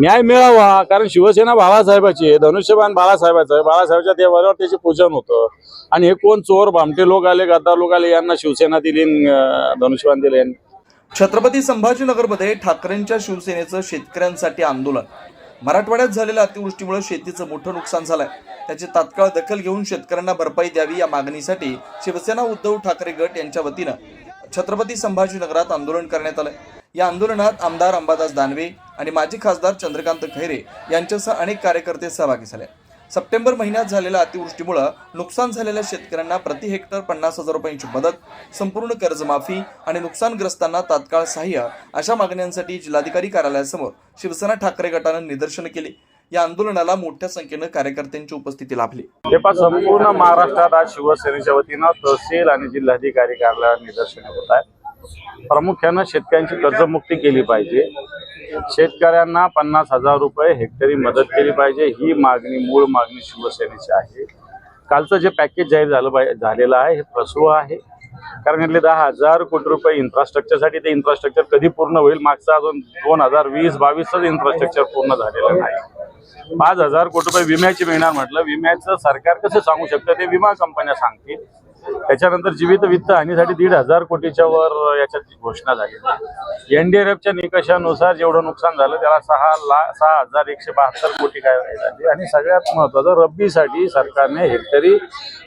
न्याय मिळावा कारण शिवसेना बाळासाहेबाची आहे धनुष्यबाण बाळासाहेबाचं आहे. बाळासाहेबाच्या देवावर त्याचे पूजन होतं. आणि हे कोण चोर भामटे लोक आले गद्दार लोक आले यांना शिवसेना दिली धनुष्यबाण दिले छत्रपती संभाजीनगरमध्ये ठाकरेंच्या शिवसेनेचं शेतकऱ्यांसाठी आंदोलन. मराठवाड्यात झालेल्या अतिवृष्टीमुळे शेतीचं मोठं नुकसान झालंय. त्याची तात्काळ दखल घेऊन शेतकऱ्यांना भरपाई द्यावी या मागणीसाठी शिवसेना उद्धव ठाकरे गट यांच्या वतीनं छत्रपती संभाजीनगरात आंदोलन करण्यात आलं या आंदोलनात आमदार अंबादास दानवे आणि माजी खासदार चंद्रकांत खैरे यांच्यासह अनेक कार्यकर्ते सहभागी झाले. सप्टेंबर महिन्यात झालेल्या अतिवृष्टीमुळं नुकसान झालेल्या शेतकऱ्यांना प्रति हेक्टर पन्नास हजार रुपयांची मदत संपूर्ण कर्जमाफी आणि नुकसानग्रस्तांना तात्काळ सहाय्य अशा मागण्यांसाठी जिल्हाधिकारी कार्यालयासमोर शिवसेना ठाकरे गटानं निदर्शनं केली. या आंदोलनाला मोठ्या संख्येनं कार्यकर्त्यांची उपस्थिती लाभली. हे संपूर्ण महाराष्ट्रात आज शिवसेनेच्या वतीनं तहसील आणि जिल्हाधिकारी कार्यालयात निदर्शन होत आहे प्रामुख्यानं शेतकऱ्यांची कर्जमुक्ती केली पाहिजे. शेतकऱ्यांना पन्नास हजार रुपये हेक्टरी मदत केली पाहिजे. ही मागणी मूळ मागणी शिवसेनेची आहे. कालचं जे पॅकेज जाहीर झालं पाहिजे झालेलं आहे हे फसव आहे. कारण यातले दहा हजार कोटी रुपये इन्फ्रास्ट्रक्चरसाठी ते इन्फ्रास्ट्रक्चर कधी पूर्ण होईल मागचा अजून दोन हजार वीस बावीसच इन्फ्रास्ट्रक्चर पूर्ण झालेलं नाही. पाच हजार कोटी रुपये विम्याची मिळणार म्हटलं. विम्याचं सरकार कसं सांगू शकतं? ते विमा कंपन्या सांगतील. त्याच्यानंतर जीवित वित्त हानीसाठी दीड हजार कोटीच्या वर याच्यात घोषणा झाली. एनडीआरएफच्या निकषानुसार जेवढं नुकसान झालं त्याला सहा लाख सहा हजार एकशे बहात्तर कोटी काय झाली. आणि सगळ्यात महत्वाचं रब्बीसाठी सरकारने हेक्टरी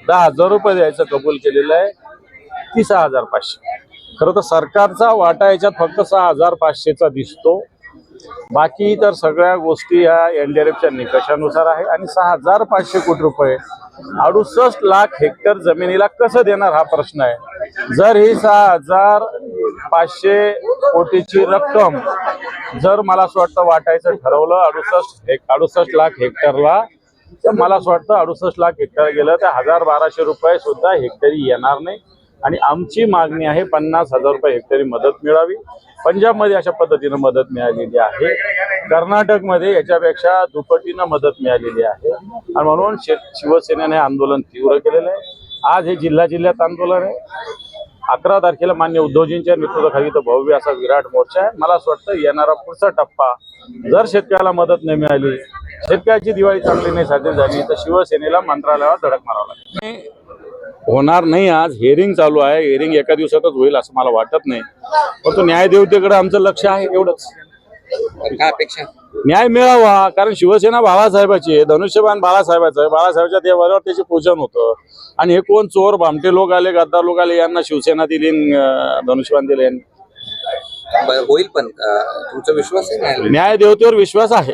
दहा हजार रुपये द्यायचं कबूल केलेलं आहे. ती सहा हजार पाचशे. खरं तर सरकारचा वाटा याच्यात फक्त सहा हजार पाचशेचा दिसतो. बाकी तर सगळ्या गोष्टी ह्या एनडीआरएफच्या निकषानुसार आहे. आणि सहा हजार पाचशे कोटी रुपये अडुसष्ट लाख हेक्टर जमिनीला कसं देणार हा प्रश्न आहे? जर ही सहा हजार पाचशे कोटीची रक्कम जर मला असं वाटतं वाटायचं ठरवलं अडुसष्ट अडुसष्ट लाख हेक्टरला तर मला असं वाटतं अडुसष्ट लाख हेक्टर गेलं तर हजार बाराशे रुपये सुद्धा हेक्टरी येणार नाही. आणि आमची मागणी आहे पन्नास हजार रुपये हेक्टरी मदत मिळावी. पंजाबमध्ये अशा पद्धतीनं मदत मिळालेली आहे. कर्नाटकमध्ये याच्यापेक्षा दुपटीनं मदत मिळालेली आहे. आणि म्हणून शिवसेनेने आंदोलन तीव्र केलेलं आहे. आज हे जिल्हा जिल्ह्यात आंदोलन आहे. अकरा तारखेला मान्य उद्धवजींच्या नेतृत्वाखाली तर भव्य असा विराट मोर्चा आहे. मला असं वाटतं येणारा पुढचा टप्पा जर शेतकऱ्याला मदत नाही मिळाली शेतकऱ्याची दिवाळी चांगली नाही साजरी झाली तर शिवसेनेला मंत्रालयावर धडक मारावं लागेल. होणार नाही आज. हेअरिंग चालू आहे. हेअरिंग एका दिवसातच होईल असं मला वाटत नाही. पण तो न्यायदेवतेकडे आमचं लक्ष आहे एवढंच. काय अपेक्षा? न्याय मिळावा. कारण शिवसेना बाळासाहेबाची आहे धनुष्यबाण बाळासाहेबाचं आहे. बाळासाहेबाच्या देवावर त्याचे पूजन होतं. आणि हे कोण? चोर भामटे लोक आले गद्दार लोक आले यांना शिवसेना दिली धनुष्यबाण दिले होईल पण तुमचा विश्वास न्याय देवतेवर विश्वास आहे.